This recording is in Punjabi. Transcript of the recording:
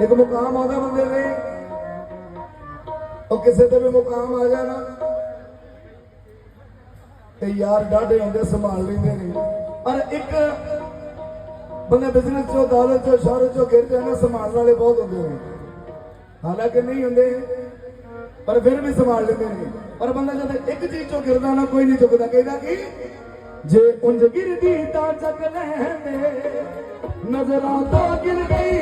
ਇੱਕ ਮੁਕਾਮ ਆਉਂਦਾ ਬੰਦੇ ਦੇ। ਉਹ ਕਿਸੇ ਤੇ ਵੀ ਮੁਕਾਮ ਆ ਜਾਣਾ। ਤੇ ਯਾਰ ਡਾਢੇ ਹੁੰਦੇ, ਸੰਭਾਲ ਲੈਂਦੇ ਨੇ। ਪਰ ਇੱਕ ਬੰਦਾ ਬਿਜ਼ਨਸ ਚੋਂ, ਦੌਲਤ ਚੋਂ ਸ਼ੌਹਰਤ ਚੋਂ ਗਿਰ ਜਾਣਾ ਸੰਭਾਲਣ ਵਾਲੇ ਬਹੁਤ ਹੁੰਦੇ ਨੇ। ਹਾਲਾਂਕਿ ਨਹੀਂ ਹੁੰਦੇ, ਪਰ ਫਿਰ ਵੀ ਸੰਭਾਲ ਲੈਂਦੇ ਨੇ। ਪਰ ਬੰਦਾ ਜਦ ਇੱਕ ਚੀਜ਼ ਚੋਂ ਗਿਰਦਾ ਨਾ, ਕੋਈ ਨਹੀਂ ਚੁੱਕਦਾ। ਕਹਿੰਦਾ ਕਿ ਜੇ ਉਂਝ ਗਿਰਦੀ ਤਾਂ ਚੱਕ ਲੈਂਦੇ ਨਜ਼ਰਾਂ ਤੋਂ ਗਿਰ ਗਈ